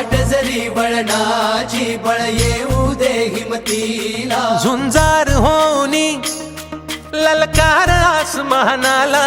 वाट जरी वळणाची बळ येऊ दे हिमतीला. झुंजार होनी ललकार आसमानाला.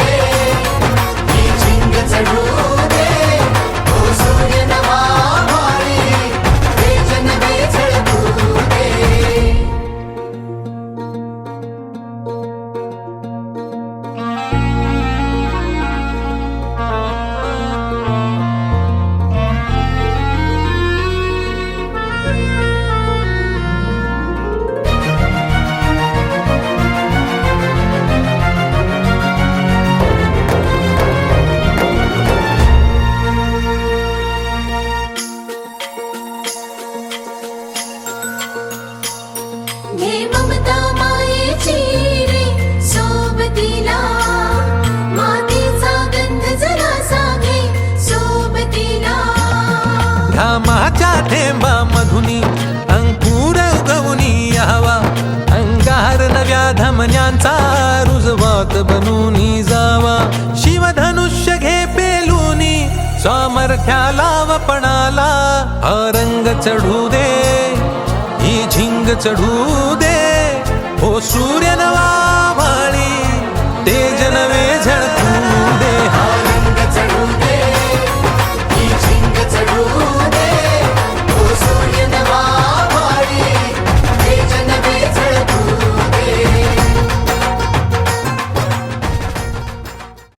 घे ममता मायेची रे सोबतीला. गंध जरासा घे सोबतीला. घामाच्या थेंबा मधुनी अंकुर उगवनी यावा. अंगार नव्या धमन्यांचा रुजवात बनूनी जावा. शिवधनुष्य घे पेलूनी सामर्थ्याला वपणाला रंग चढू चढू दे. हो सूर्यनवा